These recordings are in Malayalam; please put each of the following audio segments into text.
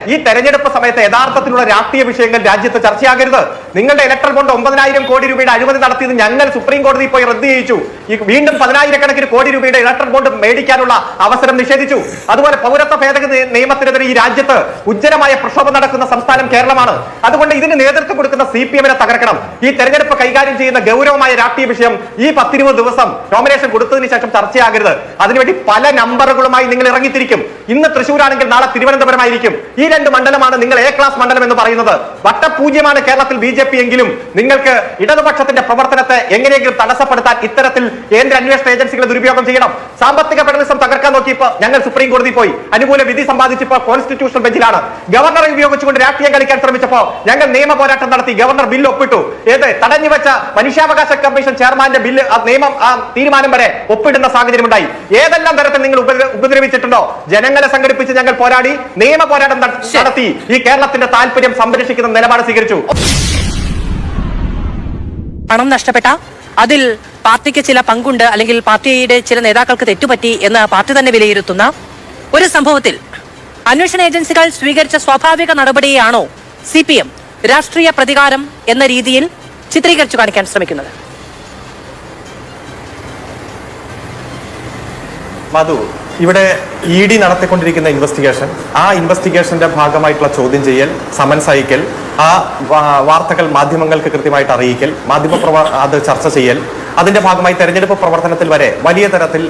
ഈ തെരഞ്ഞെടുപ്പ് സമയത്ത് യഥാർത്ഥത്തിലുള്ള രാഷ്ട്രീയ വിഷയങ്ങൾ രാജ്യത്ത് ചർച്ചയാകരുത്. നിങ്ങളുടെ ഇലക്ട്രൽ ബോണ്ട് ഒമ്പതിനായിരം കോടി രൂപയുടെ അഴിമതി നടത്തിയത് ഞങ്ങൾ സുപ്രീം കോടതിയിൽ പോയി റദ്ദ് ചെയ്യിച്ചു. ഈ വീണ്ടും പതിനായിരക്കണക്കിന് കോടി രൂപയുടെ ഇലക്ട്രൽ ബോണ്ട് മേടിക്കാനുള്ള അവസരം നിഷേധിച്ചു. അതുപോലെ പൗരത്വ ഭേദഗതി നിയമത്തിനെതിരെ ഈ രാജ്യത്ത് ഉജ്ജലമായ പ്രക്ഷോഭം നടക്കുന്ന സംസ്ഥാനം കേരളമാണ്. അതുകൊണ്ട് ഇതിന് നേതൃത്വം കൊടുക്കുന്ന സി പി എമ്മിനെ തകർക്കണം. ഈ തെരഞ്ഞെടുപ്പ് കൈകാര്യം ചെയ്യുന്ന ഗൗരവമായ രാഷ്ട്രീയ വിഷയം ഈ പത്തിരുപത് ദിവസം നോമിനേഷൻ കൊടുത്തതിന് ശേഷം ചർച്ചയാകരുത്. അതിനുവേണ്ടി പല നമ്പറുകളുമായി നിങ്ങൾ ഇറങ്ങിത്തിരിക്കും. ഇന്ന് തൃശ്ശൂരാണെങ്കിൽ നാളെ തിരുവനന്തപുരമായിരിക്കും. ഈ രണ്ട് മണ്ഡലമാണ് നിങ്ങൾ എ ക്ലാസ് മണ്ഡലം എന്ന് പറയുന്നത്. വട്ടപൂജ്യമാണ് കേരളത്തിൽ ബി എങ്കിലും നിങ്ങൾക്ക് ഇടതുപക്ഷത്തിന്റെ പ്രവർത്തനത്തെ എങ്ങനെയെങ്കിലും തടസ്സപ്പെടുത്താൻ ഇത്തരത്തിൽ കേന്ദ്ര അന്വേഷണ ഏജൻസികളെ ദുരുപയോഗം ചെയ്യണം. സാമ്പത്തിക ഫെഡറലിസം തകർക്കാൻ നോക്കിയപ്പോ ഞങ്ങൾ സുപ്രീം കോടതി പോയി. അനുകൂല വിധി സമ്പാദിച്ചപ്പോ കോൺസ്റ്റിറ്റ്യൂഷണൽ ബെഞ്ചിലാണ് ഗവർണറെ ഉപയോഗിച്ചുകൊണ്ട് രാഷ്ട്രീയം കളിക്കാൻ ശ്രമിച്ചപ്പോ ഞങ്ങൾ നിയമ പോരാട്ടം നടത്തി ഗവർണർ ബില്ല് ഒപ്പിട്ടു. ഏത്? തടഞ്ഞു വെച്ച മനുഷ്യാവകാശ കമ്മീഷൻ ചെയർമാന്റെ ബില്ല് ആ നിയമം ആ തീരുമാനം വരെ ഒപ്പിടുന്ന സാഹചര്യം ഉണ്ടായി ഏതെല്ലാം തരത്തിൽ നിങ്ങൾ ഉപദ്രവിച്ചിട്ടുണ്ടോ? ജനങ്ങളെ സംഘടിപ്പിച്ച് ഞങ്ങൾ പോരാടി നിയമ പോരാട്ടം നടത്തി. ഈ കേരളത്തിന്റെ താല്പര്യം സംരക്ഷിക്കുന്ന നിലപാട് സ്വീകരിച്ചു. പണം നഷ്ടപ്പെട്ട അതിൽ പാർട്ടിക്ക് ചില പങ്കുണ്ട് അല്ലെങ്കിൽ പാർട്ടിയുടെ ചില നേതാക്കൾക്ക് തെറ്റുപറ്റി എന്ന് പാർട്ടി തന്നെ വിലയിരുത്തുന്ന ഒരു സംഭവത്തിൽ അന്വേഷണ ഏജൻസികൾ സ്വീകരിച്ച സ്വാഭാവിക നടപടിയാണോ സി പി എം രാഷ്ട്രീയ പ്രതികാരം എന്ന രീതിയിൽ ചിത്രീകരിച്ചു കാണിക്കാൻ ശ്രമിക്കുന്നത്? മധു ഇവിടെ ഇ ഡി നടത്തിക്കൊണ്ടിരിക്കുന്ന ഇൻവെസ്റ്റിഗേഷൻ ആ ഇൻവെസ്റ്റിഗേഷന്റെ ഭാഗമായിട്ടുള്ള ചോദ്യം ചെയ്യൽ സമൻസ് അയക്കൽ ആ വാർത്തകൾ മാധ്യമങ്ങൾക്ക് കൃത്യമായിട്ട് അറിയിക്കൽ മാധ്യമ അത് ചർച്ച ചെയ്യൽ അതിന്റെ ഭാഗമായി തെരഞ്ഞെടുപ്പ് പ്രവർത്തനത്തിൽ വരെ വലിയ തരത്തിൽ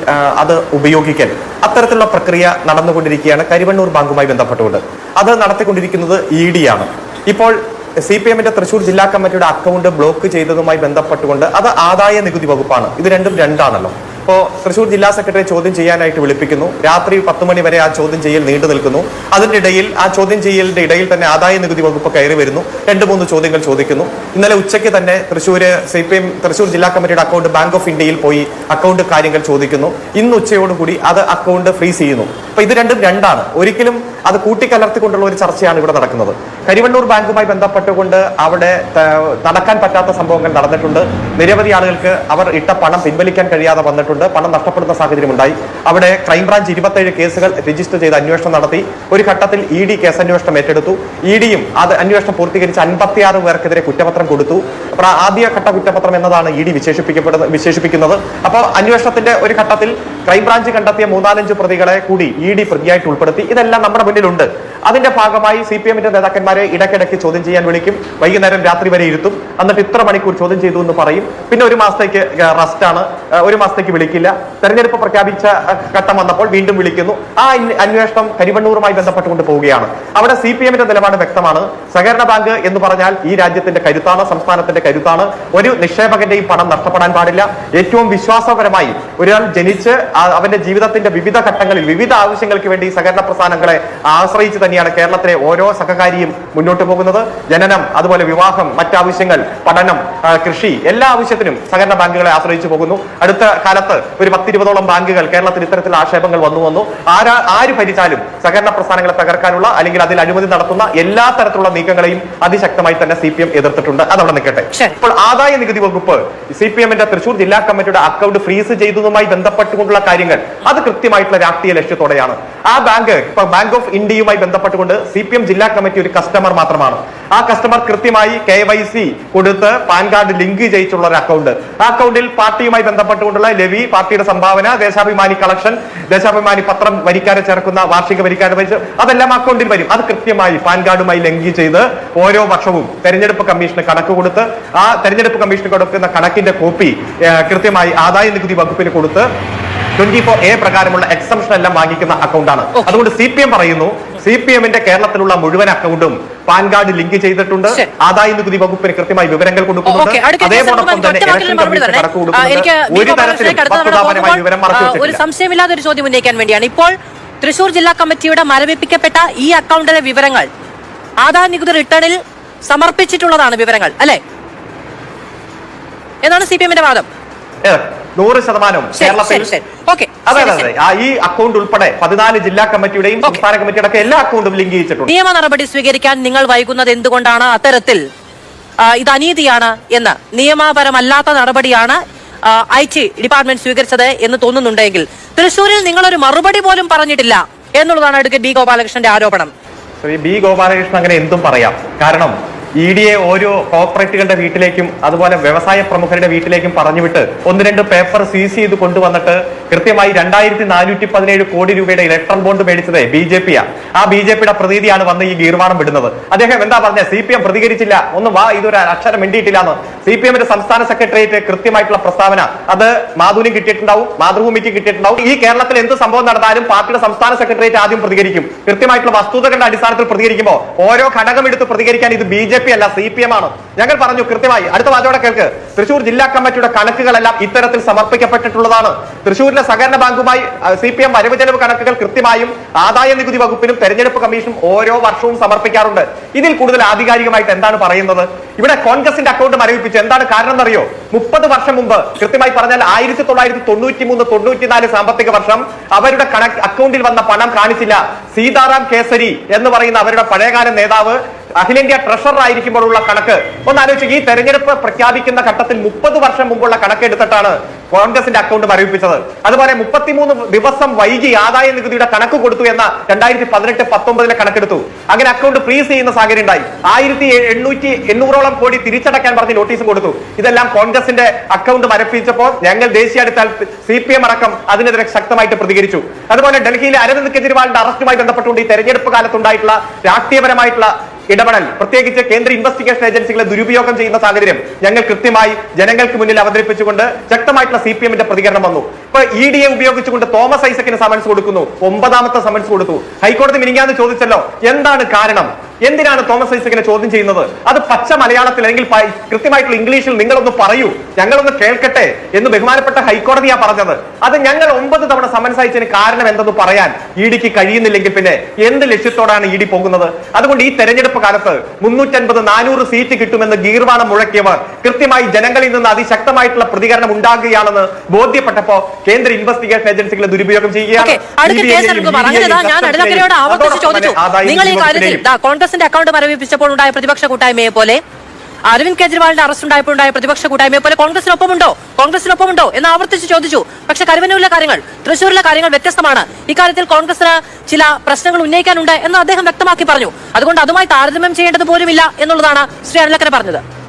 അത് ഉപയോഗിക്കൽ. അത്തരത്തിലുള്ള പ്രക്രിയ നടന്നുകൊണ്ടിരിക്കുകയാണ് കരിവണ്ണൂർ ബാങ്കുമായി ബന്ധപ്പെട്ടുകൊണ്ട്. അത് നടത്തിക്കൊണ്ടിരിക്കുന്നത് ഇ ഡി ആണ്. ഇപ്പോൾ സി പി എമ്മിന്റെ തൃശൂർ ജില്ലാ കമ്മിറ്റിയുടെ അക്കൗണ്ട് ബ്ലോക്ക് ചെയ്തതുമായി ബന്ധപ്പെട്ടുകൊണ്ട് അത് ആദായ നികുതി വകുപ്പാണ്. ഇത് രണ്ടും രണ്ടാണല്ലോ. ഇപ്പോ തൃശൂർ ജില്ലാ സെക്രട്ടറി ചോദ്യം ചെയ്യാനായിട്ട് വിളിപ്പിക്കുന്നു. രാത്രി പത്ത് മണി വരെ ആ ചോദ്യം ചെയ്യൽ നീണ്ടു നിൽക്കുന്നു. അതിനിടയിൽ ആ ചോദ്യം ചെയ്യലിന്റെ ഇടയിൽ തന്നെ ആദായ നികുതി വകുപ്പ് കയറി വരുന്നു. രണ്ട് മൂന്ന് ചോദ്യങ്ങൾ ചോദിക്കുന്നു. ഇന്നലെ ഉച്ചയ്ക്ക് തന്നെ Thrissur C P M Thrissur ജില്ലാ കമ്മിറ്റിയുടെ അക്കൗണ്ട് ബാങ്ക് ഓഫ് ഇന്ത്യയിൽ പോയി അക്കൗണ്ട് കാര്യങ്ങൾ ചോദിക്കുന്നു. ഇന്ന് ഉച്ചയോടുകൂടി അത് അക്കൗണ്ട് ഫ്രീസ് ചെയ്യുന്നു. അപ്പൊ ഇത് രണ്ടും രണ്ടാണ്. ഒരിക്കലും അത് കൂട്ടിക്കലർത്തിക്കൊണ്ടുള്ള ഒരു ചർച്ചയാണ് ഇവിടെ നടക്കുന്നത്. കരിവണ്ണൂർ ബാങ്കുമായി ബന്ധപ്പെട്ടുകൊണ്ട് അവിടെ നടക്കാൻ പറ്റാത്ത സംഭവങ്ങൾ നടന്നിട്ടുണ്ട്. നിരവധി ആളുകൾക്ക് അവർ ഇട്ട പണം പിൻവലിക്കാൻ കഴിയാതെ വന്നിട്ടുണ്ട്. പണം നഷ്ടപ്പെടുന്ന സാഹചര്യം ഉണ്ടായി. അവിടെ ക്രൈംബ്രാഞ്ച് ഇരുപത്തേഴ് കേസുകൾ രജിസ്റ്റർ ചെയ്ത് അന്വേഷണം നടത്തി. ഒരു ഘട്ടത്തിൽ ഇ ഡി കേസ് അന്വേഷണം ഏറ്റെടുത്തു. ഇ ഡിയും അത് അന്വേഷണം പൂർത്തീകരിച്ച് അൻപത്തിയാറ് പേർക്കെതിരെ കുറ്റപത്രം കൊടുത്തു. അപ്പോൾ ആദ്യഘട്ട കുറ്റപത്രം എന്നതാണ് ഇ ഡി വിശേഷിപ്പിക്കപ്പെടുന്നത് വിശേഷിപ്പിക്കുന്നത്. അപ്പോൾ അന്വേഷണത്തിന്റെ ഒരു ഘട്ടത്തിൽ ക്രൈംബ്രാഞ്ച് കണ്ടെത്തിയ മൂന്നാലഞ്ച് പ്രതികളെ കൂടി ഇ ഡി പ്രതിയായിട്ട് ഉൾപ്പെടുത്തി. ഇതെല്ലാം നമ്മുടെ മുന്നിലുണ്ട്. അതിന്റെ ഭാഗമായി സി പി എമ്മിന്റെ നേതാക്കന്മാരെ ഇടയ്ക്കിടയ്ക്ക് ചോദ്യം ചെയ്യാൻ വിളിക്കും. വൈകുന്നേരം രാത്രി വരെ ഇരുത്തും. എന്നിട്ട് ഇത്ര മണിക്കൂർ ചോദ്യം ചെയ്തു എന്ന് പറയും. പിന്നെ ഒരു മാസത്തേക്ക് റെസ്റ്റ് ആണ് ഒരു മാസത്തേക്ക് വിളിക്കില്ല. തെരഞ്ഞെടുപ്പ് പ്രഖ്യാപിച്ച ഘട്ടം വന്നപ്പോൾ വീണ്ടും വിളിക്കുന്നു. ആ അന്വേഷണം കരിവണ്ണൂറുമായി ബന്ധപ്പെട്ടുകൊണ്ട് പോവുകയാണ്. അവിടെ സി പി എമ്മിന്റെ നിലപാട് വ്യക്തമാണ്. സഹകരണ ബാങ്ക് എന്ന് പറഞ്ഞാൽ ഈ രാജ്യത്തിന്റെ കരുത്താണ് സംസ്ഥാനത്തിന്റെ കരുത്താണ്. ഒരു നിക്ഷേപകന്റെയും പണം നഷ്ടപ്പെടാൻ പാടില്ല. ഏറ്റവും വിശ്വാസപരമായി ഒരാൾ ജനിച്ച് അവന്റെ ജീവിതത്തിന്റെ വിവിധ ഘട്ടങ്ങളിൽ വിവിധ ആവശ്യങ്ങൾക്ക് വേണ്ടി സഹകരണ പ്രസ്ഥാനങ്ങളെ ആശ്രയിച്ച് തന്നെയാണ് കേരളത്തിലെ ഓരോ സഹകാരിയും മുന്നോട്ട് പോകുന്നത്. ജനനം അതുപോലെ വിവാഹം മറ്റാവശ്യങ്ങൾ പഠനം കൃഷി എല്ലാ ആവശ്യത്തിനും സഹകരണ ബാങ്കുകളെ ആശ്രയിച്ചു പോകുന്നു. അടുത്ത കാലത്ത് ഒരു പത്തിരുപതോളം ബാങ്കുകൾ കേരളത്തിൽ ഇത്തരത്തിൽ ആക്ഷേപങ്ങൾ വന്നു വന്നു. ആരാ ആര് ഭരിച്ചാലും സഹകരണ പ്രസ്ഥാനങ്ങളെ തകർക്കാനുള്ള അല്ലെങ്കിൽ അതിൽ അഴിമതി നടത്തുന്ന എല്ലാ തരത്തിലുള്ള നീക്കങ്ങളെയും അതിശക്തമായി തന്നെ സി പി എം എതിർത്തിട്ടുണ്ട്. അതവിടെ നിൽക്കട്ടെ. ഇപ്പോൾ ആദായ നികുതി വകുപ്പ് സി പി എമ്മിന്റെ തൃശൂർ ജില്ലാ കമ്മിറ്റിയുടെ അക്കൗണ്ട് ഫ്രീസ് ചെയ്തതുമായി ബന്ധപ്പെട്ടുകൊണ്ടുള്ള കാര്യങ്ങൾ അത് കൃത്യമായിട്ടുള്ള രാഷ്ട്രീയ ലക്ഷ്യത്തോടെയാണ്. ആ ബാങ്ക് ഇപ്പൊ ബാങ്ക് ഓഫ് ഇന്ത്യയുമായി ബന്ധപ്പെട്ടുകൊണ്ട് സി പി എം ജില്ലാ കമ്മിറ്റി ഒരു കസ്റ്റമർ മാത്രമാണ്. ആ കസ്റ്റമർ കൃത്യമായി കെ വൈ സി കൊടുത്ത് പാൻ കാർഡ് ലിങ്ക് ചെയ്യിച്ചുള്ള ഒരു അക്കൗണ്ട് ആ അക്കൗണ്ടിൽ പാർട്ടിയുമായി ബന്ധപ്പെട്ടുകൊണ്ടുള്ള ലെവി പാർട്ടിയുടെ സംഭാവന ദേശാഭിമാനി കളക്ഷൻ ദേശാഭിമാനി പത്രം വരിക്കാരെ ചേർക്കുന്ന വാർഷിക വരിക്കാരെ വരിച്ച് അതെല്ലാം അക്കൗണ്ടിൽ വരും. അത് കൃത്യമായി പാൻ കാർഡുമായി ലിങ്ക് ചെയ്ത് ഓരോ വർഷവും തെരഞ്ഞെടുപ്പ് കമ്മീഷന് കണക്ക് കൊടുത്ത് ആ തെരഞ്ഞെടുപ്പ് കമ്മീഷന് കൊടുക്കുന്ന കണക്കിന്റെ കോപ്പി കൃത്യമായി ആദായ നികുതി വകുപ്പിന് കൊടുത്ത് ട്വന്റി ഫോർ എ പ്രകാരമുള്ള എക്സംഷൻ എല്ലാം വാങ്ങിക്കുന്ന അക്കൗണ്ടാണ് അതുകൊണ്ട് സി പി എം പറയുന്നു സി പി എമ്മിന്റെ കേരളത്തിലുള്ള മുഴുവൻ അക്കൗണ്ടും പാൻ കാർഡ് ലിങ്ക് ചെയ്തിട്ടുണ്ട്. ആദായ നികുതി വകുപ്പിന് കൃത്യമായി വിവരങ്ങൾ കൊടുക്കുന്നുണ്ട്. നമുക്ക് തന്നെ ഇലക്ഷൻ കമ്മീഷൻ. കണക്ക് ആ, ഒരു. തരത്തിലും വസ്തുതാപരമായി വിവരം ഒരു സംശയമില്ലാതെ ഒരു ചോദ്യം ഉന്നയിക്കാൻ വേണ്ടിയാണ്. ഇപ്പോൾ തൃശൂർ ജില്ലാ കമ്മിറ്റിയുടെ മരവിപ്പിക്കപ്പെട്ട ഈ അക്കൗണ്ടിലെ വിവരങ്ങൾ ആദായ നികുതി റിട്ടേണിൽ സമർപ്പിച്ചിട്ടുള്ളതാണ് വിവരങ്ങൾ അല്ലെ? എന്നാണ് സി പി എമ്മിന്റെ വാദം. നൂറ് ശതമാനം കേരളത്തിൽ ഓക്കെ അതെ അതെ ആ ഈ അക്കൗണ്ട് ഉൾപ്പെടെ പതിനാല് ജില്ലാ കമ്മിറ്റിയുടെയും സംസ്ഥാന കമ്മിറ്റിയുടെ ഒക്കെ എല്ലാ അക്കൗണ്ടും ലിങ്ക് ചെയ്തിട്ടുണ്ട്. നിയമ നടപടി സ്വീകരിക്കാൻ നിങ്ങൾ വൈകുന്നത് എന്തുകൊണ്ടാണ് അത്തരത്തിൽ ഇത് അനീതിയാണ് എന്ന്? നിയമപരമല്ലാത്ത നടപടിയാണ് ഐ ടി ഡിപ്പാർട്ട്മെന്റ് സ്വീകരിച്ചത് എന്ന് തോന്നുന്നുണ്ടെങ്കിൽ തൃശൂരിൽ നിങ്ങളൊരു മറുപടി പോലും പറഞ്ഞിട്ടില്ല എന്നുള്ളതാണ് അഡ്വക്കേറ്റ് ബി ഗോപാലകൃഷ്ണന്റെ ആരോപണം. ശ്രീ ബി ഗോപാലകൃഷ്ണൻ അങ്ങനെ എന്തും പറയാം. കാരണം ഇ ഡി എ ഓരോ കോർപ്പറേറ്റുകളുടെ വീട്ടിലേക്കും അതുപോലെ വ്യവസായ പ്രമുഖരുടെ വീട്ടിലേക്കും പറഞ്ഞുവിട്ട് ഒന്ന് രണ്ട് പേപ്പർ സീസ് ചെയ്ത് കൊണ്ടുവന്നിട്ട് കൃത്യമായി രണ്ടായിരത്തി നാനൂറ്റി പതിനേഴ് കോടി രൂപയുടെ ഇലക്ട്രൺ ബോണ്ട് മേടിച്ചത് ബി ജെ പിയാ. ആ ബി ജെ പിയുടെ പ്രതീതിയാണ് വന്ന് ഈ ഗീർവാണം വിടുന്നത്. അദ്ദേഹം എന്താ പറഞ്ഞത് സി പി എം പ്രതികരിച്ചില്ല. ഒന്ന് വാ ഇതൊരു അക്ഷരം മിണ്ടിയിട്ടില്ല എന്ന് സി പി എമ്മിന്റെ സംസ്ഥാന സെക്രട്ടേറിയറ്റ് കൃത്യമായിട്ടുള്ള പ്രസ്താവന. അത് മാധുവിനും കിട്ടിയിട്ടുണ്ടാവും മാതൃഭൂമിക്ക് കിട്ടിയിട്ടുണ്ടാവും. ഈ കേരളത്തിൽ എന്ത് സംഭവം നടന്നാലും പാർട്ടിയുടെ സംസ്ഥാന സെക്രട്ടേറിയറ്റ് ആദ്യം പ്രതികരിക്കും. കൃത്യമായിട്ടുള്ള വസ്തുതകളുടെ അടിസ്ഥാനത്തിൽ പ്രതികരിക്കുമ്പോൾ ഓരോ ഘടകം എടുത്ത് പ്രതികരിക്കാൻ ഇത് ബി ജെ പി അല്ല സി പി എം ആണ്. ഞങ്ങൾ പറഞ്ഞു കൃത്യമായി അടുത്ത വാചോടെ കേൾക്ക്. തൃശൂർ ജില്ലാ കമ്മിറ്റിയുടെ കണക്കുകളെല്ലാം ഇത്തരത്തിൽ സമർപ്പിക്കപ്പെട്ടിട്ടുള്ളതാണ്. തൃശൂരിലെ സഹകരണ ബാങ്കുമായി സി പി എം വരവ് ചെലവ് കണക്കുകൾ കൃത്യമായും ആദായ നികുതി വകുപ്പിനും തെരഞ്ഞെടുപ്പ് കമ്മീഷനും ഓരോ വർഷവും സമർപ്പിക്കാറുണ്ട്. ഇതിൽ കൂടുതൽ ആധികാരികമായിട്ട് എന്താണ് പറയുന്നത്? ഇവിടെ കോൺഗ്രസിന്റെ അക്കൗണ്ട് മരവിപ്പിച്ചു. എന്താണ് കാരണം എന്നറിയോ മുപ്പത് വർഷം മുമ്പ് കൃത്യമായി പറഞ്ഞാൽ ആയിരത്തി തൊള്ളായിരത്തി തൊണ്ണൂറ്റി മൂന്ന് തൊണ്ണൂറ്റിനാല് സാമ്പത്തിക വർഷം അവരുടെ കണക്ക് അക്കൗണ്ടിൽ വന്ന പണം കാണിച്ചില്ല. സീതാറാം കേസരി എന്ന് പറയുന്ന അവരുടെ പഴയകാല നേതാവ് അഖിലേന്ത്യാ ട്രഷറർ ആയിരിക്കുമ്പോഴുള്ള കണക്ക്. ഒന്ന് ആലോചിച്ച് ഈ തെരഞ്ഞെടുപ്പ് പ്രഖ്യാപിക്കുന്ന ഘട്ടത്തിൽ മുപ്പത് വർഷം മുമ്പുള്ള കണക്ക് എടുത്തിട്ടാണ് കോൺഗ്രസിന്റെ അക്കൗണ്ട് മരവിപ്പിച്ചത്. അതുപോലെ മുപ്പത്തിമൂന്ന് ദിവസം വൈകി ആദായ നികുതിയുടെ കണക്ക് കൊടുത്തു എന്ന രണ്ടായിരത്തി പതിനെട്ട് പത്തൊമ്പതിലെ കണക്കെടുത്തു. അങ്ങനെ അക്കൗണ്ട് ഫ്രീസ് ചെയ്യുന്ന സാഹചര്യം ഉണ്ടായി. ആയിരത്തി എണ്ണൂറ്റി എണ്ണൂറോളം കോടി തിരിച്ചടക്കാൻ പറഞ്ഞ് നോട്ടീസും കൊടുത്തു. ഇതെല്ലാം കോൺഗ്രസിന്റെ അക്കൗണ്ട് മരപ്പിച്ചപ്പോൾ ഞങ്ങൾ ദേശീയ അടുത്താൽ സി പി എം അടക്കം അതിനെതിരെ ശക്തമായിട്ട് പ്രതികരിച്ചു. അതുപോലെ ഡൽഹിയിലെ അരവിന്ദ് കെജ്രിവാളിന്റെ അറസ്റ്റുമായി ബന്ധപ്പെട്ടുകൊണ്ട് ഈ തെരഞ്ഞെടുപ്പ് കാലത്തുണ്ടായിട്ടുള്ള രാഷ്ട്രീയപരമായിട്ടുള്ള ഇടപെടൽ. പ്രത്യേകിച്ച് കേന്ദ്ര ഇൻവെസ്റ്റിഗേഷൻ ഏജൻസികളെ ദുരുപയോഗം ചെയ്യുന്ന സാഹചര്യം. ഞങ്ങൾ കൃത്യമായി ജനങ്ങൾക്ക് മുന്നിൽ അവതരിപ്പിച്ചുകൊണ്ട് ശക്തമായിട്ടുള്ള സി പി എമ്മിന്റെ പ്രതികരണം വന്നു. ഇപ്പൊ ഇ ഡി എ ഉപയോഗിച്ചുകൊണ്ട് തോമസ് ഐസക്കിന് സമൻസ് കൊടുക്കുന്നു. ഒമ്പതാമത്തെ സമൻസ് കൊടുത്തു. ഹൈക്കോടതി മിനിങ്ങാന്ന് ചോദിച്ചല്ലോ എന്താണ് കാരണം? എന്തിനാണ് തോമസ് ഐസക്കിനെ ചോദ്യം ചെയ്യുന്നത്? അത് പച്ച മലയാളത്തിൽ അല്ലെങ്കിൽ കൃത്യമായിട്ടുള്ള ഇംഗ്ലീഷിൽ നിങ്ങളൊന്ന് പറയൂ. ഞങ്ങളൊന്ന് കേൾക്കട്ടെ എന്ന് ബഹുമാനപ്പെട്ട ഹൈക്കോടതിയാ പറഞ്ഞത്. അത് ഞങ്ങൾ ഒമ്പത് തവണ സമൻസ് അയച്ചതിന് കാരണം എന്തെന്ന് പറയാൻ ഇ ഡിക്ക് കഴിയുന്നില്ലെങ്കിൽ പിന്നെ എന്ത് ലക്ഷ്യത്തോടാണ് ഇ ഡി പോകുന്നത്? അതുകൊണ്ട് ഈ തെരഞ്ഞെടുപ്പ് കാലത്ത് മുന്നൂറ്റൻപത് നാനൂറ് സീറ്റ് കിട്ടുമെന്ന് ഗീർവാണം മുഴക്കിയവർ കൃത്യമായി ജനങ്ങളിൽ നിന്ന് അതിശക്തമായിട്ടുള്ള പ്രതികരണം ഉണ്ടാകുകയാണെന്ന് ബോധ്യപ്പെട്ടപ്പോ കേന്ദ്ര ഇൻവെസ്റ്റിഗേഷൻ ഏജൻസികളെ ദുരുപയോഗം ചെയ്യുകയാണ്. കോൺഗ്രസിന്റെ അക്കൗണ്ട് മരവിപ്പിച്ചപ്പോൾ ഉണ്ടായ പ്രതിപക്ഷ കൂട്ടായ്മയെ പോലെ അരവിന്ദ് കെജ്രിവാളിന്റെ അറസ്റ്റ് ഉണ്ടായപ്പോൾ ഉണ്ടായ പ്രതിപക്ഷ കൂട്ടായ്മയെ പോലെ കോൺഗ്രസിനൊപ്പമുണ്ടോ? കോൺഗ്രസിനൊപ്പമുണ്ടോ? എന്ന് ആവർത്തിച്ച് ചോദിച്ചു. പക്ഷെ കരുവന്നൂരിലെ കാര്യങ്ങൾ തൃശ്ശൂരിലെ കാര്യങ്ങൾ വ്യത്യസ്തമാണ്. ഇക്കാര്യത്തിൽ കോൺഗ്രസിന് ചില പ്രശ്നങ്ങൾ ഉന്നയിക്കാനുണ്ട് എന്ന് അദ്ദേഹം വ്യക്തമാക്കി പറഞ്ഞു. അതുകൊണ്ട് അതുമായി താരതമ്യം ചെയ്യേണ്ടത് പോലുമില്ല എന്നുള്ളതാണ് ശ്രീ അനിലക്കര പറഞ്ഞത്.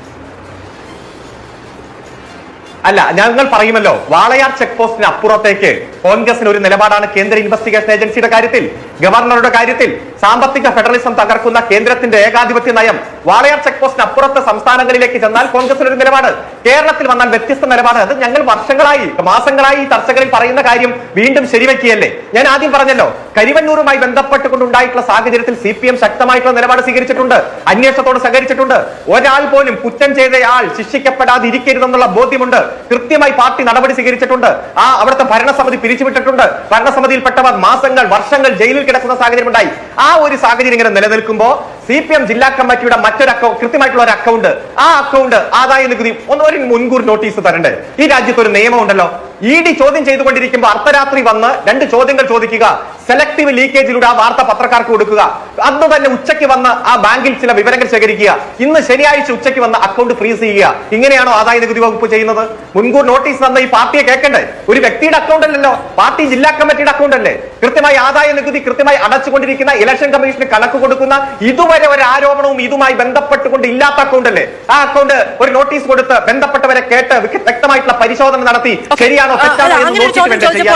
അല്ല ഞങ്ങൾ പറയുമല്ലോ വാളയാർ ചെക്ക് പോസ്റ്റിന് അപ്പുറത്തേക്ക് കോൺഗ്രസിന് ഒരു നിലപാടാണ് കേന്ദ്ര ഇൻവെസ്റ്റിഗേഷൻ ഏജൻസിയുടെ കാര്യത്തിൽ. ഗവർണറുടെ കാര്യത്തിൽ സാമ്പത്തിക ഫെഡറലിസം തകർക്കുന്ന കേന്ദ്രത്തിന്റെ ഏകാധിപത്യ നയം വാളയാർ ചെക്ക് പോസ്റ്റിന് അപ്പുറത്ത് സംസ്ഥാനങ്ങളിലേക്ക് ചെന്നാൽ കോൺഗ്രസിന് ഒരു നിലപാട്. കേരളത്തിൽ വന്നാൽ വ്യത്യസ്ത നിലപാട്. അത് ഞങ്ങൾ വർഷങ്ങളായി മാസങ്ങളായി ചർച്ചകളിൽ പറയുന്ന കാര്യം വീണ്ടും ശരിവെക്കുകയല്ലേ? ഞാൻ ആദ്യം പറഞ്ഞല്ലോ കരിവന്നൂരുമായി ബന്ധപ്പെട്ടുകൊണ്ടുണ്ടായിട്ടുള്ള സാഹചര്യത്തിൽ സി പി എം ശക്തമായിട്ടുള്ള നിലപാട് സ്വീകരിച്ചിട്ടുണ്ട് അന്വേഷണത്തോട് സഹകരിച്ചിട്ടുണ്ട്. ഒരാൾ പോലും കുറ്റം ചെയ്തയാൾ ശിക്ഷിക്കപ്പെടാതിരിക്കരുതെന്നുള്ള ബോധ്യമുണ്ട്. കൃത്യമായി പാർട്ടി നടപടി സ്വീകരിച്ചിട്ടുണ്ട്. ആ അവിടുത്തെ ഭരണസമിതി പിരിച്ചുവിട്ടിട്ടുണ്ട്. ഭരണസമിതിയിൽപ്പെട്ടവർ മാസങ്ങൾ വർഷങ്ങൾ ജയിലിൽ കിടക്കുന്ന സാഹചര്യം ഉണ്ടായി ആ ഒരു സാഹചര്യം ഇങ്ങനെ നിലനിൽക്കുമ്പോ സി പി എം ജില്ലാ കമ്മിറ്റിയുടെ മറ്റൊരു അക്കൗണ്ട് കൃത്യമായിട്ടുള്ള ഒരു അക്കൗണ്ട് ആ അക്കൗണ്ട് ആദായ നികുതി ഒന്ന് ഒരു മുൻകൂർ നോട്ടീസ് തരണ്ടേ. ഈ രാജ്യത്ത് ഒരു നിയമം ഉണ്ടല്ലോ ഇ ഡി ചോദ്യം ചെയ്തുകൊണ്ടിരിക്കുമ്പോൾ അർദ്ധരാത്രി വന്ന് രണ്ട് ചോദ്യങ്ങൾ ചോദിക്കുക. സെലക്ടീവ് ലീക്കേജിലൂടെ ആ വാർത്ത പത്രക്കാർക്ക് കൊടുക്കുക. അന്ന് തന്നെ ഉച്ചയ്ക്ക് വന്ന ആ ബാങ്കിൽ ചില വിവരങ്ങൾ ശേഖരിക്കുക. ഇന്ന് ശനിയാഴ്ച ഉച്ചയ്ക്ക് വന്ന അക്കൗണ്ട് ഫ്രീസ് ചെയ്യുക. ഇങ്ങനെയാണോ ആദായ നികുതി വകുപ്പ് ചെയ്യുന്നത്? മുൻകൂർ നോട്ടീസ് തന്ന ഈ പാർട്ടിയെ കേൾക്കണ്ടേ ഒരു വ്യക്തിയുടെ അക്കൗണ്ട് അല്ലല്ലോ. പാർട്ടി ജില്ലാ കമ്മിറ്റിയുടെ അക്കൗണ്ട് അല്ലേ? കൃത്യമായി ആദായ നികുതി കൃത്യമായി അടച്ചുകൊണ്ടിരിക്കുന്ന ഇലക്ഷൻ കമ്മീഷന് കണക്ക് കൊടുക്കുന്ന ഇതുവരെ ഒരു ആരോപണവും ഇതുമായി ബന്ധപ്പെട്ടുകൊണ്ട് ഇല്ലാത്ത അക്കൗണ്ട് അല്ലേ? ആ അക്കൗണ്ട് ഒരു നോട്ടീസ് കൊടുത്ത് ബന്ധപ്പെട്ടവരെ കേട്ട് വ്യക്ത- വ്യക്തമായിട്ടുള്ള പരിശോധന നടത്തി ശരിയാണോ തെറ്റാണോ എന്ന് നോക്കിയിട്ട് വേണ്ടേ ചെയ്യാൻ?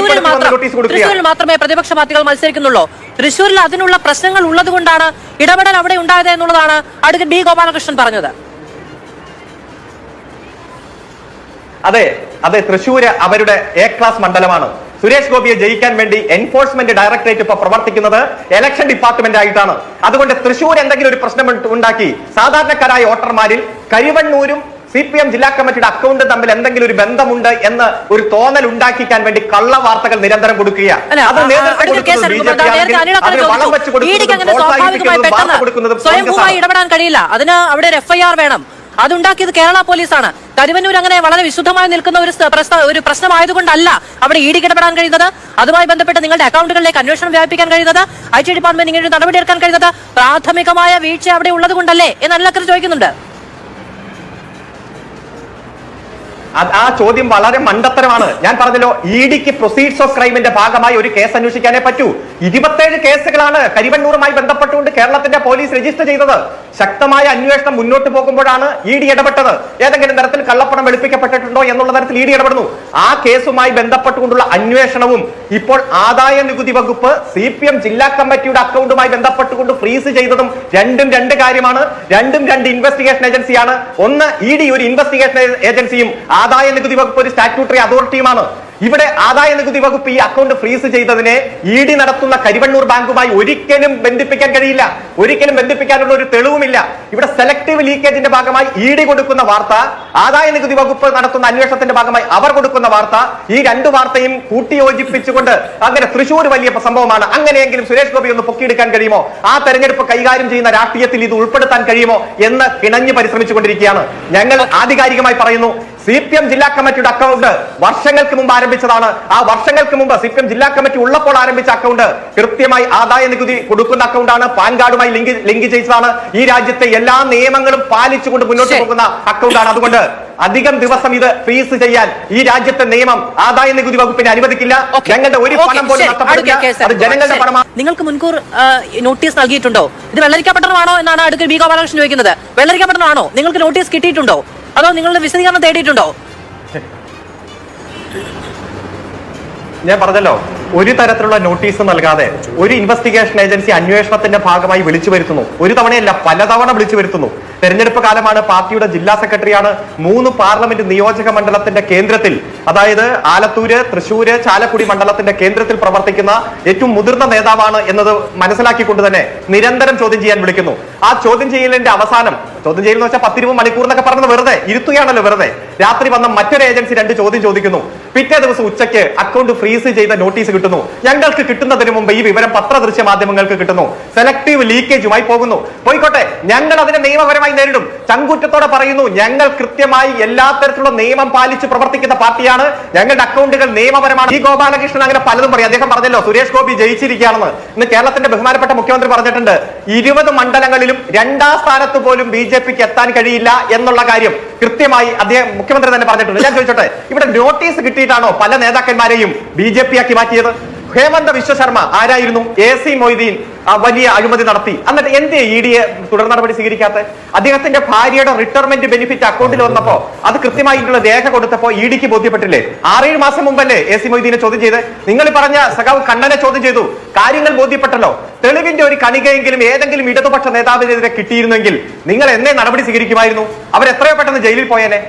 തൃശ്ശൂരിൽ മാത്രം തൃശ്ശൂരിൽ മാത്രമേ പ്രതിപക്ഷ പാർട്ടികൾ മത്സരിക്കുന്നുള്ളൂ. തൃശ്ശൂരിൽ അതിനുള്ള പ്രശ്നങ്ങൾ ഉള്ളതുകൊണ്ടാണ് ഇടപെടൽ അവിടെ ഉണ്ടായത് എന്നുള്ളതാണ് അടുത്ത് ബി ഗോപാലകൃഷ്ണൻ പറഞ്ഞത്. അതെ അതെ തൃശ്ശൂര് അവരുടെ എ ക്ലാസ് മണ്ഡലമാണ്. സുരേഷ് ഗോപിയെ ജയിക്കാൻ വേണ്ടി എൻഫോഴ്സ്മെന്റ് ഡയറക്ടറേറ്റ് ഇപ്പൊ പ്രവർത്തിക്കുന്നത് ഇലക്ഷൻ ഡിപ്പാർട്ട്മെന്റ് ആയിട്ടാണ്. അതുകൊണ്ട് തൃശ്ശൂർ എന്തെങ്കിലും ഒരു പ്രശ്നം ഉണ്ടാക്കി സാധാരണക്കാരായ വോട്ടർമാരിൽ കരിവണ്ണൂരും സി പി എം ജില്ലാ കമ്മിറ്റിയുടെ അക്കൗണ്ട് തമ്മിൽ എന്തെങ്കിലും ഒരു ബന്ധമുണ്ട് എന്ന് ഒരു തോന്നൽ ഉണ്ടാക്കിക്കാൻ വേണ്ടി കള്ള വാർത്തകൾ നിരന്തരം കൊടുക്കുകയാണ്. അത് സ്വയംഭൂമായി. ഇടപെടാൻ കഴിയില്ല. അതിന് അവിടെ ഒരു എഫ്ഐആർ വേണം. അതുണ്ടാക്കിയത് കേരള പോലീസാണ്. കരുവന്നൂർ അങ്ങനെ വളരെ വിശുദ്ധമായി നിൽക്കുന്ന ഒരു ഒരു പ്രശ്നമായതുകൊണ്ടല്ല അവിടെ ഇഡിക്ക് ഇടപെടാൻ കഴിയുന്നത്. അതുമായി ബന്ധപ്പെട്ട് നിങ്ങളുടെ അക്കൗണ്ടുകളിലേക്ക് അന്വേഷണം വ്യാപിപ്പിക്കാൻ കഴിയുന്നത്. ഐ ടി ഡിപ്പാർട്ട്മെന്റ് ഇങ്ങനെ ഒരു നടപടിയെടുക്കാൻ കഴിയുന്നത് പ്രാഥമികമായ വീഴ്ച അവിടെ ഉള്ളത് കൊണ്ടല്ലേ എന്ന് അല്ലക്കർ ചോദിക്കുന്നുണ്ട്. ആ ചോദ്യം വളരെ മണ്ടത്തരമാണ്. ഞാൻ പറഞ്ഞല്ലോ ഇ ഡിക്ക് പ്രൊസീഡ്സ് ഓഫ് ക്രൈമിന്റെ ഭാഗമായി ഒരു കേസ് അന്വേഷിക്കാനേ പറ്റൂ. ഇരുപത്തേഴ് കേസുകളാണ് കരിവണ്ണൂറുമായി ബന്ധപ്പെട്ടുകൊണ്ട് കേരളത്തിന്റെ പോലീസ് രജിസ്റ്റർ ചെയ്തത്. ശക്തമായ അന്വേഷണം മുന്നോട്ട് പോകുമ്പോഴാണ് ഇ ഡി ഇടപെട്ടത്. ഏതെങ്കിലും തരത്തിൽ കള്ളപ്പണം വെളുപ്പിക്കപ്പെട്ടിട്ടുണ്ടോ എന്നുള്ള തരത്തിൽ ഇ ഡി ഇടപെടുന്നു. ആ കേസുമായി ബന്ധപ്പെട്ടുകൊണ്ടുള്ള അന്വേഷണവും ഇപ്പോൾ ആദായ നികുതി വകുപ്പ് സി പി എം ജില്ലാ കമ്മിറ്റിയുടെ അക്കൗണ്ടുമായി ബന്ധപ്പെട്ടുകൊണ്ട് ഫ്രീസ് ചെയ്തതും രണ്ടും രണ്ട് കാര്യമാണ്. രണ്ടും രണ്ട് ഇൻവെസ്റ്റിഗേഷൻ ഏജൻസിയാണ് ഒന്ന് ഇ ഡി ഒരു ഇൻവെസ്റ്റിഗേഷൻ ഏജൻസിയും ആദായ നികുതി വകുപ്പ് ഒരു സ്റ്റാറ്റ്യൂട്ടറി അതോറിറ്റിയുമാണ് ഇവിടെ ആദായ നികുതി വകുപ്പ് ഈ അക്കൗണ്ട് ഫ്രീസ് ചെയ്തതിനെ ഇ ഡി നടത്തുന്ന കരിവണ്ണൂർ ബാങ്കുമായി ഒരിക്കലും ബന്ധിപ്പിക്കാൻ കഴിയില്ല. ഒരിക്കലും ബന്ധിപ്പിക്കാനുള്ള ഒരു തെളിവുമില്ല. ഇവിടെ സെലക്ടീവ് ലീക്കേജിന്റെ ഭാഗമായി ഇ ഡി കൊടുക്കുന്ന വാർത്ത ആദായ നികുതി വകുപ്പ് നടത്തുന്ന അന്വേഷണത്തിന്റെ ഭാഗമായി അവർ കൊടുക്കുന്ന വാർത്ത ഈ രണ്ട് വാർത്തയും കൂട്ടിയോജിപ്പിച്ചുകൊണ്ട് അങ്ങനെ തൃശൂർ വലിയ സംഭവമാണ്. അങ്ങനെയെങ്കിലും സുരേഷ് ഗോപി ഒന്ന് പൊക്കിയെടുക്കാൻ കഴിയുമോ? ആ തെരഞ്ഞെടുപ്പ് കൈകാര്യം ചെയ്യുന്ന രാഷ്ട്രീയത്തിൽ ഇത് ഉൾപ്പെടുത്താൻ കഴിയുമോ എന്ന് കിണഞ്ഞ് പരിശ്രമിച്ചുകൊണ്ടിരിക്കുകയാണ്. ഞങ്ങൾ ആധികാരികമായി പറയുന്നു സി പി എം ജില്ലാ കമ്മിറ്റിയുടെ അക്കൗണ്ട് വർഷങ്ങൾക്ക് മുമ്പ് ആരംഭിച്ചതാണ്. ആ വർഷങ്ങൾക്ക് മുമ്പ് സി പി എം ജില്ലാ കമ്മിറ്റി ഉള്ളപ്പോൾ ആരംഭിച്ച അക്കൗണ്ട് കൃത്യമായി ആദായ നികുതി കൊടുക്കുന്ന അക്കൗണ്ടാണ് പാൻ കാർഡുമായി ലിങ്ക് ലിങ്ക് ചെയ്തതാണ്. ഈ രാജ്യത്തെ എല്ലാ നിയമങ്ങളും പാലിച്ചുകൊണ്ട് മുന്നോട്ട് പോകുന്ന അക്കൗണ്ടാണ് അതുകൊണ്ട് അധികം ദിവസം ഇത് ഫ്രീസ് ചെയ്യാൻ ഈ രാജ്യത്തെ നിയമം ആദായ നികുതി വകുപ്പിനെ അനുവദിക്കില്ല. ഞങ്ങളുടെ ഒരു പണം പോലും അത് ജനങ്ങളുടെ. പണമാണ് നിങ്ങൾക്ക് മുൻകൂർ നോട്ടീസ് നൽകിയിട്ടുണ്ടോ? ഇത് വെള്ളരിക്കപ്പെട്ടണമാണോ എന്നാണ് അടുക്കൽ ബി ഗോപാലകൃഷ്ണൻ ചോദിക്കുന്നത്. വെള്ളരിക്കപ്പെട്ടണമാണോ നിങ്ങൾക്ക് നോട്ടീസ് കിട്ടിയിട്ടുണ്ടോ? അതോ നിങ്ങളുടെ വിശദീകരണം തേടിയിട്ടുണ്ടോ? ഞാൻ പറഞ്ഞല്ലോ. ഒരു തരത്തിലുള്ള നോട്ടീസ് നൽകാതെ ഒരു ഇൻവെസ്റ്റിഗേഷൻ ഏജൻസി അന്വേഷണത്തിന്റെ ഭാഗമായി വിളിച്ചു വരുത്തുന്നു. ഒരു തവണയല്ല പലതവണ വിളിച്ചു വരുത്തുന്നു. തെരഞ്ഞെടുപ്പ് കാലമാണ് പാർട്ടിയുടെ ജില്ലാ സെക്രട്ടറിയാണ് മൂന്ന് പാർലമെന്റ് നിയോജക മണ്ഡലത്തിന്റെ കേന്ദ്രത്തിൽ അതായത് ആലത്തൂര് തൃശൂര് ചാലക്കുടി മണ്ഡലത്തിന്റെ കേന്ദ്രത്തിൽ പ്രവർത്തിക്കുന്ന ഏറ്റവും മുതിർന്ന നേതാവാണ് എന്നത് മനസ്സിലാക്കിക്കൊണ്ട് തന്നെ നിരന്തരം ചോദ്യം ചെയ്യാൻ വിളിക്കുന്നു. ആ ചോദ്യം ചെയ്യലിന്റെ അവസാനം ചോദ്യം ചെയ്യൽ എന്ന് വെച്ചാൽ പത്തിരുപത് മണിക്കൂർ എന്നൊക്കെ പറഞ്ഞത് വെറുതെ ഇരുത്തുകയാണല്ലോ വെറുതെ. രാത്രി വന്ന മറ്റൊരു ഏജൻസി രണ്ട് ചോദ്യം ചോദിക്കുന്നു. പിറ്റേ ദിവസം ഉച്ചയ്ക്ക് അക്കൗണ്ട് ഫ്രീസ് ചെയ്ത നോട്ടീസ് കിട്ടുന്നു. ഞങ്ങൾക്ക് കിട്ടുന്നതിന് മുമ്പ് ഈ വിവരം പത്രദൃശ്യ മാധ്യമങ്ങൾക്ക് കിട്ടുന്നു. സെലക്ടീവ് ലീക്കേജുമായി പോകുന്നു. പോയിക്കോട്ടെ ഞങ്ങൾ അതിനെ നിയമപരമായി നേരിടും. ചങ്കൂറ്റത്തോടെ പറയുന്നു ഞങ്ങൾ കൃത്യമായി എല്ലാ തരത്തിലുള്ള നിയമം പാലിച്ച് പ്രവർത്തിക്കുന്ന പാർട്ടിയാണ്. ഞങ്ങളുടെ അക്കൗണ്ടുകൾ നിയമപരമാണ്. ഈ ഗോപാലകൃഷ്ണൻ അങ്ങനെ പലതും പറയും. അദ്ദേഹം പറഞ്ഞല്ലോ സുരേഷ് ഗോപി ജയിച്ചിരിക്കുകയാണെന്ന്. ഇന്ന് കേരളത്തിന്റെ ബഹുമാനപ്പെട്ട മുഖ്യമന്ത്രി പറഞ്ഞിട്ടുണ്ട് ഇരുപത് മണ്ഡലങ്ങളിലും രണ്ടാം സ്ഥാനത്ത് പോലും ബി ജെ പിക്ക് എത്താൻ കഴിയില്ല എന്നുള്ള കാര്യം കൃത്യമായി അദ്ദേഹം മുഖ്യമന്ത്രി തന്നെ പറഞ്ഞിട്ടുണ്ട്. ഞാൻ ചോദിച്ചോട്ടെ ഇവിടെ നോട്ടീസ് കിട്ടിയിട്ടാണോ പല നേതാക്കന്മാരെയും ബി ജെ പി ആക്കി മാറ്റിയത്? ഹേമന്ത വിശ്വശർമ്മ ആരായിരുന്നു? എ സി മൊയ്തീൻ വലിയ അഴിമതി നടത്തി. എന്നിട്ട് എന്ത് ഇ ഡി എ തുടർ നടപടി സ്വീകരിക്കാത്ത? അദ്ദേഹത്തിന്റെ ഭാര്യയുടെ റിട്ടയർമെന്റ് ബെനിഫിറ്റ് അക്കൗണ്ടിൽ വന്നപ്പോ അത് കൃത്യമായിട്ടുള്ള രേഖ കൊടുത്തപ്പോ ഇ ഡിക്ക് ബോധ്യപ്പെട്ടില്ലേ? ആറേഴ് മാസം മുമ്പല്ലേ എ സി മൊയ്തീനെ ചോദ്യം ചെയ്ത് നിങ്ങൾ പറഞ്ഞ സഖാവ് കണ്ണനെ ചോദ്യം ചെയ്തു. കാര്യങ്ങൾ ബോധ്യപ്പെട്ടല്ലോ. തെളിവിന്റെ ഒരു കണികയെങ്കിലും ഏതെങ്കിലും ഇടതുപക്ഷ നേതാവിനെതിരെ കിട്ടിയിരുന്നെങ്കിൽ നിങ്ങൾ എന്നേ നടപടി സ്വീകരിക്കുമായിരുന്നു. അവർ എത്രയോ പെട്ടെന്ന് ജയിലിൽ പോയേനെ.